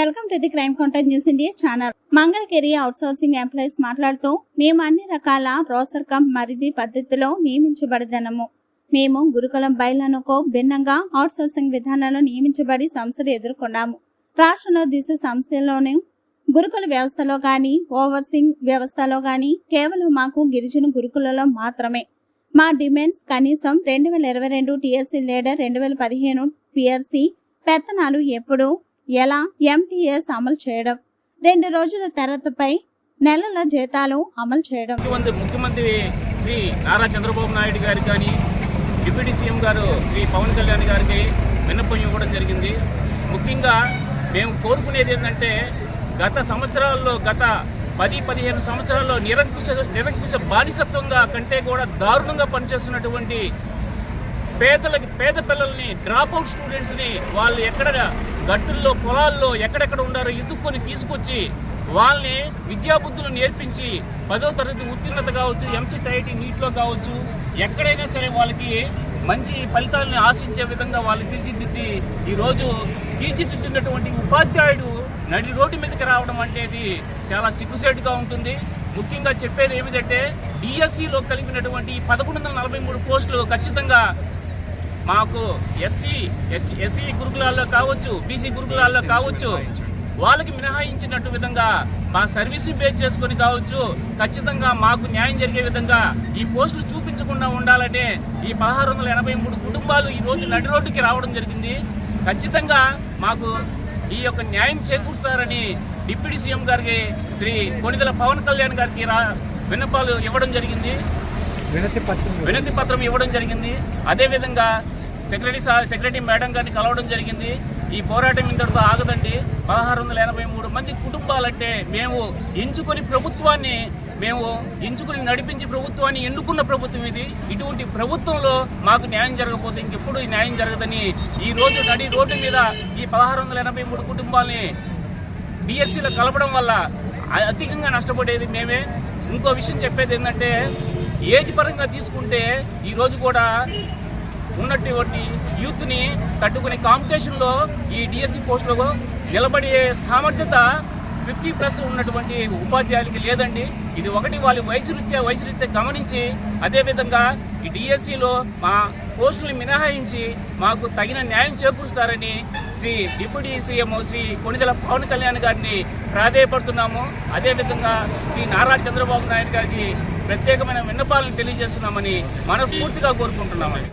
Welcome to the crime contact news India channel. Mangalagiri outsourcing employees మాట్లాడుతూ మేము అన్ని రకాల రోసర్ కంప్ మరిది పద్ధతిలో నియమించబడదనము. మేము గురుకులం బయలనుకో భిన్నంగా అవుట్సోర్సింగ్ విధానంలో నియమించబడి సంస్థలు ఎదుర్కొన్నాము. రాష్ట్రంలో దిశ సంస్థలోనే గురుకుల వ్యవస్థలో గాని ఓవర్సింగ్ వ్యవస్థలో గాని కేవలం మాకు గిరిజన గురుకులలో మాత్రమే. మా డిమాండ్స్ కనీసం రెండు వేల ఇరవై రెండు టీఎస్సీ లీడర్ రెండు వేల పదిహేను పిఆర్సీ పెత్తనాలు ఎప్పుడు ఎలా ఎంటీఎస్ అమలు చేయడం? రెండు రోజుల తరగతిపై నెలల జీతాలు అమలు చేయడం. ముఖ్యమంత్రి ముఖ్యమంత్రి శ్రీ నారా చంద్రబాబు నాయుడు గారికి కానీ డిప్యూటీ సీఎం గారు శ్రీ పవన్ కళ్యాణ్ గారికి విన్నపం ఇవ్వడం జరిగింది. ముఖ్యంగా మేము కోరుకునేది ఏంటంటే గత సంవత్సరాల్లో గత పది పదిహేను సంవత్సరాల్లో నిరంకుశ నిరంకుశ బానిసత్వంగా కంటే కూడా దారుణంగా పనిచేస్తున్నటువంటి పేదలకి పేద పిల్లల్ని డ్రాప్ అవుట్ స్టూడెంట్స్ని వాళ్ళు ఎక్కడ గట్టుల్లో పొలాల్లో ఎక్కడెక్కడ ఉండారో ఎదుక్కొని తీసుకొచ్చి వాళ్ళని విద్యాబుద్ధులు నేర్పించి పదో తరగతి ఉత్తీర్ణత కావచ్చు ఎంసెట్ ఐఐటి నీట్లో కావచ్చు ఎక్కడైనా సరే వాళ్ళకి మంచి ఫలితాలను ఆశించే విధంగా వాళ్ళు తీర్చిదిద్ది ఈరోజు తీర్చిదిద్దినటువంటి ఉపాధ్యాయుడు నడి రోడ్డు మీదకి రావడం అనేది చాలా సిగ్గుసేటుగా ఉంటుంది. ముఖ్యంగా చెప్పేది ఏమిటంటే డిఎస్సిలో కలిపినటువంటి పదకొండు వందల నలభై మూడు పోస్టులు ఖచ్చితంగా మాకు ఎస్సీ ఎస్సీ ఎస్సీ గురుకులాల్లో కావచ్చు బీసీ గురుకులాల్లో కావచ్చు వాళ్ళకి మినహాయించినట్టు విధంగా మా సర్వీస్ బేస్ చేసుకొని కావచ్చు ఖచ్చితంగా మాకు న్యాయం జరిగే విధంగా ఈ పోస్టులు చూపించకుండా ఉండాలంటే ఈ పదహారు వందల ఎనభై మూడు కుటుంబాలు ఈ రోజు నడి రోడ్డుకి రావడం జరిగింది. ఖచ్చితంగా మాకు ఈ యొక్క న్యాయం చేకూరుస్తారని డిప్యూటీ సీఎం గారికి శ్రీ కొణిదల పవన్ కళ్యాణ్ గారికి రా విన్నపాలు ఇవ్వడం జరిగింది. వినతి పత్రం వినతి పత్రం ఇవ్వడం జరిగింది. అదేవిధంగా సెక్రటరీ సెక్రటరీ మేడం గారిని కలవడం జరిగింది. ఈ పోరాటం ఇంతటితో ఆగదండి. పదహారు వందల ఎనభై మూడు మంది కుటుంబాలంటే మేము ఎంచుకొని ప్రభుత్వాన్ని మేము ఎంచుకుని నడిపించి ప్రభుత్వాన్ని ఎన్నుకున్న ప్రభుత్వం ఇది. ఇటువంటి ప్రభుత్వంలో మాకు న్యాయం జరగకపోతే ఇంకెప్పుడు న్యాయం జరగదని ఈ రోజు నడి రోడ్డు మీద ఈ పదహారు వందల ఎనభై మూడు కుటుంబాలని డిఎస్సీలో కలపడం వల్ల అధికంగా నష్టపడేది మేమే. ఇంకో విషయం చెప్పేది ఏంటంటే ఏజ్ పరంగా తీసుకుంటే ఈరోజు కూడా ఉన్నటువంటి యూత్ని తట్టుకునే కాంపిటీషన్లో ఈ డిఎస్సి పోస్టులో నిలబడే సామర్థ్యత ఫిఫ్టీ ప్లస్ ఉన్నటువంటి ఉపాధ్యాయులకి లేదండి. ఇది ఒకటి వాళ్ళ వయసు రీత్యా గమనించి అదేవిధంగా ఈ డిఎస్సిలో మా పోస్టుల్ని మినహాయించి మాకు తగిన న్యాయం చేకూరుస్తారని శ్రీ డిప్యూటీ సీఎం శ్రీ కొణిదెల పవన్ కళ్యాణ్ గారిని ప్రాధేయపడుతున్నాము. అదేవిధంగా శ్రీ నారా చంద్రబాబు నాయుడు గారికి ప్రత్యేకమైన విన్నపాలను తెలియజేస్తున్నామని మనస్ఫూర్తిగా కోరుకుంటున్నామని